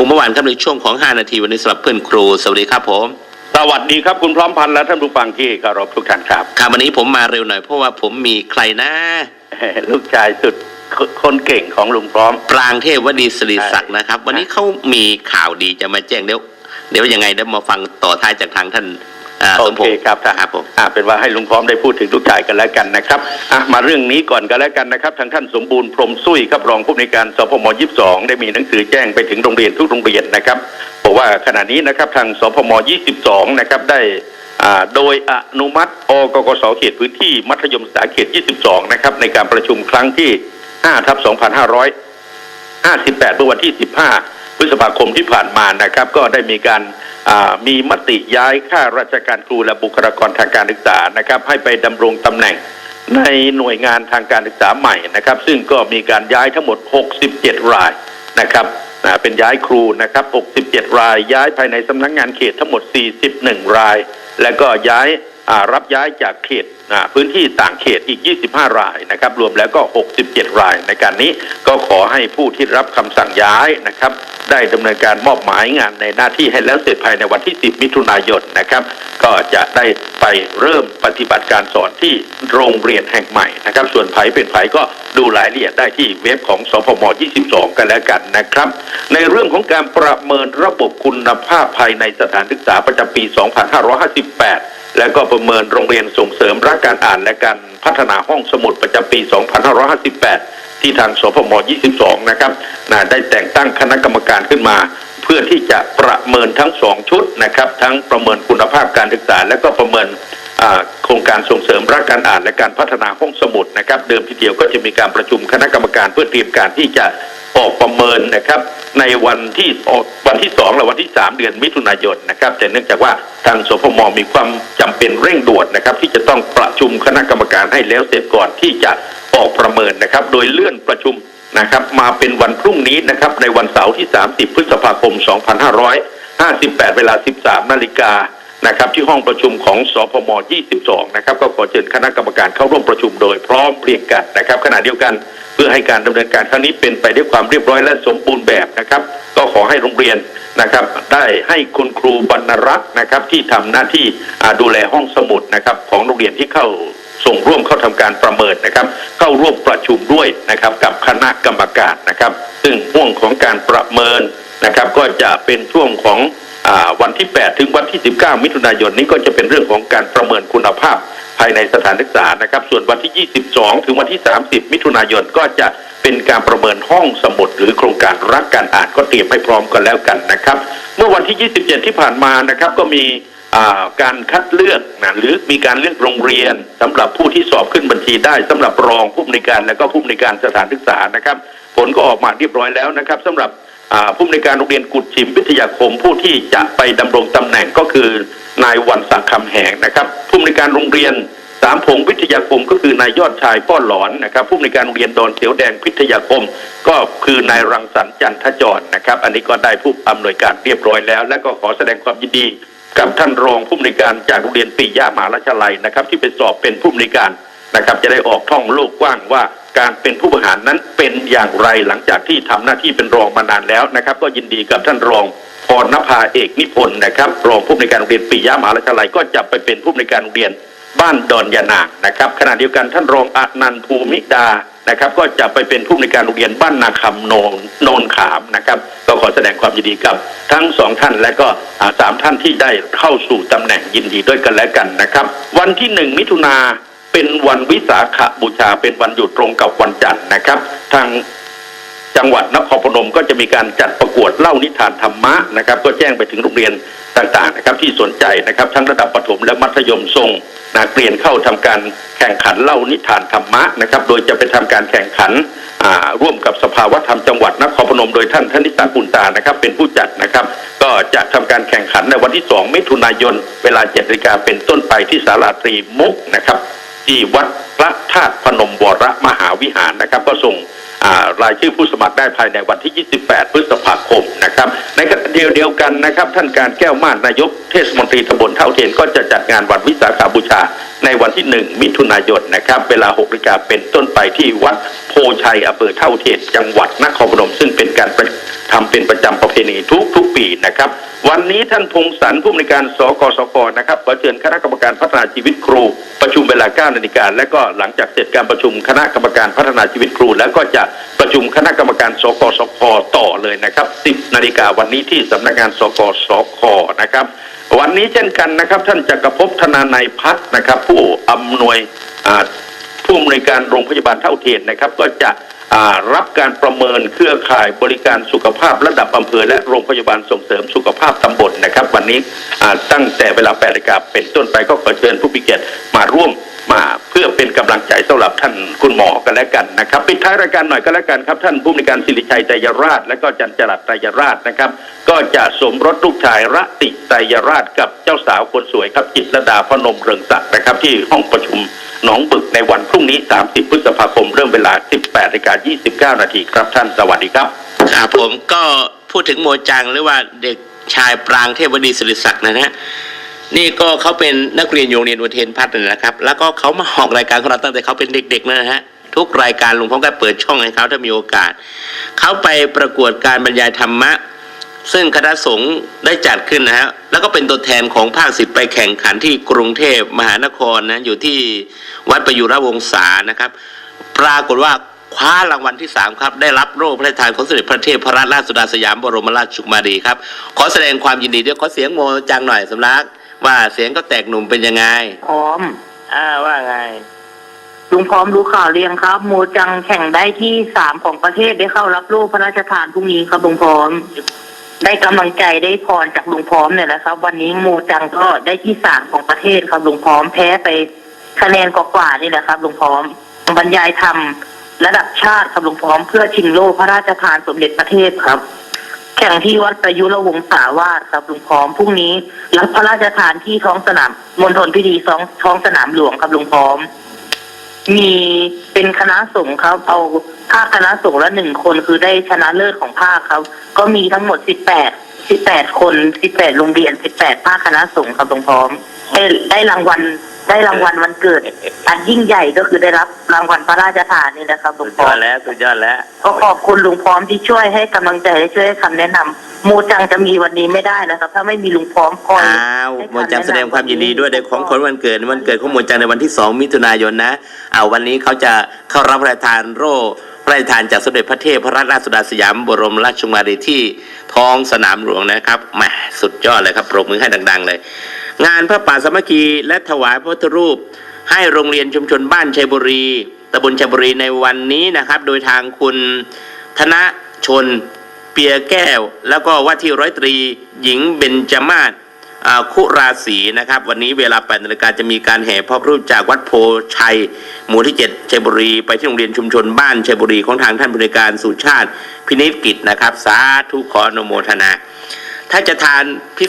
อุเมื่อวานครับในช่วงของ 5 นาทีวันนี้สำหรับเพื่อนครู สวัสดีครับผม สวัสดีครับคุณพร้อมพันธ์และท่านผู้ฟังที่เคารพทุกท่านครับ ครับวันนี้ผมมาเร็วหน่อยเพราะว่าผมมีใครนะ ลูกชายสุดคนเก่งของลุงพร้อม ปรางเทพวดีศิริศักดิ์นะครับ วันนี้เขามีข่าวดีจะมาแจ้งเดี๋ยวเดี๋ยวยังไงเดี๋ยวมาฟังต่อท้ายจากทางท่านอ่า โอสมพเคงศ์ครับท่านครับผมอ่าเป็นว่าให้ลุงพร้อมได้พูดถึงลูกชายกันแล้วกันนะครับอะมาเรื่องนี้ก่อนกันแล้วกันนะครับ ทางท่านสมบูรณ์พรหมสุ้ยครับรองผู้อำนวยการสพม22 ได้มีหนังสือแจ้งไปถึงโรงเรียนทุกโรงเรียนนะครับบอกว่าขณะนี้นะครับทางสพม22 นะครับได้อ่าโดยอนุมัติอกกสเขตพื้นที่มัธยมศึกษาเขต 22 นะครับในการประชุมครั้งที่5ทับ2500 58เมื่อวันที่ 15 พฤษภาคมที่ผ่านมานะครับ ก็ได้มีการอ่า มีมติย้ายข้าราชการครูและบุคลากรทางการศึกษานะครับ ให้ไปดำรงตำแหน่งในหน่วยงานทางการศึกษาใหม่นะครับ ซึ่งก็มีการย้ายทั้งหมด 67 รายนะครับเป็นย้ายครูนะครับ 67 ราย ย้ายภายในสำนักงานเขตทั้งหมด 41 ราย และก็ย้าย รับย้ายจากเขตพื้นที่ต่างเขตอีก 25 รายนะครับรวมแล้วก็ 67 ราย ในการนี้ก็ขอให้ผู้ที่รับคำสั่งย้ายนะครับได้ดำเนินการมอบหมายงานในหน้าที่ให้แล้วเสร็จภายในวันที่ 10 มิถุนายนนะครับก็จะได้ไปเริ่มปฏิบัติการสอนที่โรงเรียนแห่งใหม่นะครับส่วนไผเป็นไผก็ดูรายละเอียดได้ที่เว็บของสพม 22 กันแล้วกันนะครับ ในเรื่องของการประเมินระบบคุณภาพภายในสถานศึกษาประจำปี 2558 และก็ประเมินโรงเรียนส่งเสริมรักการอ่านและการพัฒนาห้องสมุดประจำปี 2558 ที่ทางสพม 22 นะครับนะได้แต่งตั้งคณะกรรมการขึ้นมา เพื่อที่จะประเมินทั้งสองชุดนะครับ ทั้งประเมินคุณภาพการศึกษา และก็ประเมินอ่า ครงการส่งเสริมรักการอ่านและการพัฒนาห้องสมุดนะครับ เดิมทีเดียวก็จะมีการประชุมคณะกรรมการเพื่อเตรียมการที่จะออกประเมินนะครับ ในวันที่ออกวันที่สองและวันที่สามเดือนมิถุนายนนะครับ แต่เนื่องจากว่าทางสพมมีความจำเป็นเร่งด่วนนะครับ ที่จะต้องประชุมคณะกรรมการให้แล้วเสร็จก่อนที่จะออกประเมินนะครับ โดยเลื่อนประชุมนะครับ มาเป็นวันพรุ่งนี้นะครับในวันเสาร์ที่ 30 พฤษภาคม 2558 เวลา 13 นาฬิกา นะครับที่ห้องประชุมของสพม 22 นะครับก็ขอเชิญคณะกรรมการเข้าร่วมประชุมโดยพร้อมเพรียงกันนะครับ ขณะเดียวกันเพื่อให้การดำเนินการครั้งนี้เป็นไปด้วยความเรียบร้อยและสมบูรณ์แบบนะครับ ก็ขอให้โรงเรียนนะครับ ได้ให้คุณครูบรรณรักษ์นะครับ ที่ทำหน้าที่ดูแลห้องสมุดนะครับ ของโรงเรียนที่เข้าส่งร่วมเข้าทำการประเมินนะครับ เข้าร่วมประชุมด้วยนะครับกับคณะกรรมการนะครับ ซึ่งห่วงของการประเมินนะครับ ก็จะเป็นช่วงของ วันที่ 8 ถึงวันที่ 19 มิถุนายนนี้ก็จะเป็นเรื่องของการประเมินคุณภาพภายในสถานศึกษานะครับ ส่วนวันที่ 22 ถึงวันที่ 30 มิถุนายนก็จะเป็นการประเมินห้องสมุดหรือโครงการรักการอ่านก็เตรียมให้พร้อมกันแล้วกันนะครับ เมื่อวันที่ 27 ที่ผ่านมานะครับก็มีการคัดเลือกนะหรือมีการเลือกโรงเรียนสำหรับผู้ที่สอบขึ้นบัญชีได้สำหรับรองผู้อำนวยการและก็ผู้อำนวยการสถานศึกษานะครับ ผลก็ออกมาเรียบร้อยแล้วนะครับสำหรับ ผู้อำนวยการโรงเรียนกุดชิมวิทยาคมผู้ที่จะไปดำรงตำแหน่งก็คือนายวันศักดิ์คำแหงนะครับผู้อำนวยการโรงเรียนสามผงวิทยาคมก็คือนายยอดชายป้อหลอนนะครับผู้อำนวยการโรงเรียนดอนเสียวแดงพิทยาคม ก็คือนายรังสรรค์จันทจรนะครับ อันนี้ก็ได้ผู้อำนวยการเรียบร้อยแล้ว และก็ขอแสดงความยินดี กับท่านรองผู้อำนวยการจากโรงเรียนปิยามหาราชลัยนะครับ ที่ไปสอบเป็นผู้อำนวยการ นะครับ จะได้ออกท่องโลกกว้างว่าการเป็นผู้บริหารนั้นเป็นอย่างไรหลังจากที่ทำหน้าที่เป็นรองมานานแล้วนะครับ ก็ยินดีกับท่านรองพรณภาเอกนิพนธ์นะครับ รองผู้อำนวยการโรงเรียนปิยามหาราลัยก็จะไปเป็นผู้อำนวยการโรงเรียนบ้านดอนยานางนะครับขณะเดียวกันท่านรองอนันต์ภูมิดานะครับ ก็จะไปเป็นผู้อำนวยการโรงเรียนบ้านนาคำโนนโนนขามนะครับ ก็ขอแสดงความยินดีกับ ทั้งสองท่านและก็สามท่านที่ได้เข้าสู่ตำแหน่งยินดีด้วยกันและกันนะครับ วันที่หนึ่งมิถุนา เป็นวันวิสาขบูชาเป็นวันหยุดตรงกับวันจันทร์นะครับ ทางจังหวัดนครพนมก็จะมีการจัดประกวดเล่านิทานธรรมะนะครับ ก็แจ้งไปถึงโรงเรียนต่างๆนะครับ ที่สนใจนะครับ ทั้งระดับประถมและมัธยมทรงนักเรียนเข้าทำการแข่งขันเล่านิทานธรรมะนะครับ โดยจะไปทำการแข่งขันร่วมกับสภาวธรรมจังหวัดนครพนมโดยท่านธนิสากุลตานะครับ เป็นผู้จัดนะครับ ก็จะทำการแข่งขันในวันที่ 2 มิถุนายน เวลา7นาฬิกาเป็นต้นไปที่ศาลาตรีมุกนะครับ ที่วัดพระธาตุพนมวรมหาวิหารนะครับ ก็ส่งรายชื่อผู้สมัครได้ภายในวันที่ 28 พฤษภาคมนะครับ ในขณะเดียวเดียวกันนะครับ ท่านการแก้วมาศนายกเทศมนตรีตำบลเท่าเทียนก็จะจัดงานวันวิสาขาบูชา ในวันที่หนึ่งมิถุนายนนะครับ เวลา6นาฬิกาเป็นต้นไปที่วัดโพชัยอำเภอเท่าเทศจังหวัดนครพนมซึ่งเป็นการประ ทำเป็นประจำประเพณีทุกทุกปีนะครับ วันนี้ท่านพงศรผู้อำนวยการสกสกนะครับขอเชิญคณะกรรมการพัฒนาชีวิตครู ประชุมเวลา9นาฬิกาและก็หลังจากเสร็จการประชุมคณะกรรมการพัฒนาชีวิตครู แล้วก็จะประชุมคณะกรรมการสกสคต่อเลยนะครับ 10นาฬิกาวันนี้ที่สำนักงานสกสคนะครับ วันนี้เช่นกันนะครับท่านจักรภพธนาในยพัฒน์นะครับ ผู้อำนวยอ่าผู้อำนวยการโรงพยาบาลเท่าเทียนนะครับ ก็จะ รับการประเมินเครือข่ายบริการสุขภาพระดับอำเภอและโรงพยาบาลส่งเสริมสุขภาพตำบลนะครับ วันนี้ตั้งแต่เวลา8นาฬิกาเป็นต้นไปก็ขอเชิญผู้พิเกียรติมาร่วมมา พื่อเป็นกำลังใจสำหรับท่านคุณหมอกันแล้วกันนะครับปิดท้ายรายการหน่อยก็แล้วกันครับ ท่านผู้อำนการสิริชัยไตยราช และก็จันจรัสไตยราชนะครับ ก็จะสมรสลูกชายระติไตยราชกับเจ้าสาวคนสวยครับจิตรดาพนมเรืองศักดิ์นะครับ ที่ห้องประชุมหนองบึกในวันพรุ่งนี้ 30 พฤษภาคมเริ่มเวลา 18นาฬิกา29 นาทีครับท่านสวัสดีครับครับผมก็พูดถึงโมจังหรือว่าเด็กชายปรางเทพวดีศิริศักดิ์นะฮะ นี่ก็เขาเป็นนักเรียนอยู่โรงเรียนอุเทนพัฒน์นะครับ แล้วก็เขามาออกรายการของเราตั้งแต่เขาเป็นเด็กๆนะฮะทุกรายการลุงพ้องก็เปิดช่องให้เขาถ้ามีโอกาส เขาไปประกวดการบรรยายธรรมะ ซึ่งคณะสงฆ์ได้จัดขึ้นนะฮะแล้วก็เป็นตัวแทนของภาคสิบไปแข่งขันที่กรุงเทพมหานครนะอยู่ที่วัดประยุรวงศานะครับ ปรากฏว่าคว้ารางวัลที่สามครับ ได้รับโล่พระราชทานของสมเด็จพระเทพพระราชสุดาสยามบรมราชชุมารีครับ ขอแสดงความยินดีด้วยขอเสียงโมจังหน่อยสำลัก ว่าเสียงก็แตกหนุ่มเป็นยังไง พร้อม อ่าว่าไง ลุงพร้อมรู้ข่าวเรียงครับโมจังแข่งได้ที่สามของประเทศได้เข้ารับโล่พระราชทานพรุ่งนี้ครับลุงพร้อม ได้กำลังใจได้พรจากลุงพร้อมเนี่ยแหละครับ วันนี้โมจังก็ได้ที่สามของประเทศครับลุงพร้อมแพ้ไปคะแนนกว่าๆนี่แหละครับลุงพร้อมบรรยายธรรมระดับชาติครับลุงพร้อมเพื่อชิงโล่พระราชทานสมเด็จพระเทพครับ แข่งที่วัดประยุรวงศาวาสครับลุงพร้อมพรุ่งนี้รับพระราชทานที่ท้องสนามมณฑลพิธีท้องท้องสนามหลวงครับลุงพร้อม มีเป็นคณะสงฆ์ครับ เอาภาคคณะสงฆ์ละหนึ่งคนคือได้ชนะเลิศของภาคครับ ก็มีทั้งหมดสิบแปดสิบแปดคนสิบแปดโรงเรียนสิบแปดภาคคณะสงฆ์ครับลุงพร้อมได้ได้รางวัล ได้รางวัลวันเกิด อันยิ่งใหญ่ก็คือได้รับรางวัลพระราชทานนี่นะครับลุสุงดพยร้ออมดแล้วสุดยอดแล้วก็ขอบคุณลุงพร้อมที่ช่วยให้กำลังใจและช่วยให้คำแนะนำโมจังจะมีวันนี้ไม่ได้นะครับ ถ้าไม่มีลุงพร้อมคอยอ้าวโมจังแสดงความยินดีด้วยได้ของขวัญวันเกิดวันเกิดของโมจังในวันที่ 2 มิถุนายนนะเอาวันนี้เขาจะเข้ารับพระราชทานโล่พระราชทานจากสมเด็จพระเทพพระราชสุดาสยามบรมราชชนมารีที่ท้องสนามหลวงนะครับแหมสุดยอดเลยครับปรบมือให้ดัง ๆ เลย งานพระป่าสมัคคีและถวายพระพุทธรูป ให้โรงเรียนชุมชนบ้านชัยบุรีตำบลชัยบุรีในวันนี้นะครับ โดยทางคุณธนชนเปียแก้ว แล้วก็ว่าที่ร้อยตรีหญิงเบญจมาศคุราศีนะครับ วันนี้เวลา8นาฬิกาจะมีการแห่พระรูปจากวัดโพชัย หมู่ที่ 7ชัยบุรี ไปที่โรงเรียนชุมชนบ้านชัยบุรีของทางท่านผู้ในวยการสุชาติ พินิจกิจนะครับ สาธุขออนุโมทนา ถ้าจะทานพิ